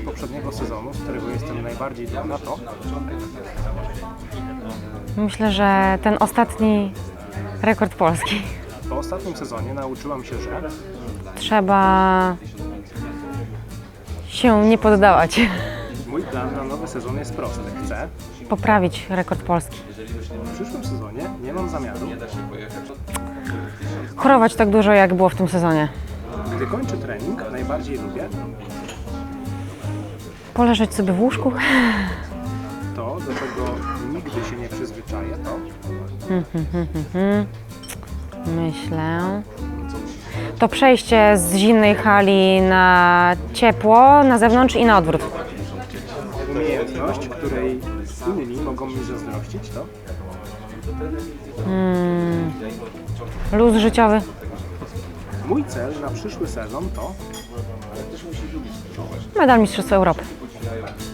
poprzedniego sezonu, z którego jestem najbardziej dumna, to Myślę, że ten ostatni rekord Polski. po ostatnim sezonie nauczyłam się, że Trzeba się nie poddawać. mój plan na nowy sezon jest prosty. Chcę Poprawić rekord Polski. w przyszłym sezonie nie mam zamiaru, Chorować tak dużo, jak było w tym sezonie. gdy kończę trening, najbardziej lubię Poleżeć sobie w łóżku. to, do czego nigdy się nie przyzwyczaję, to Myślę. To przejście z zimnej hali na ciepło, na zewnątrz i na odwrót. umiejętność, której inni mogą mi zazdrościć, to Luz życiowy. mój cel na przyszły sezon to Medal Mistrzostw Europy. ありま。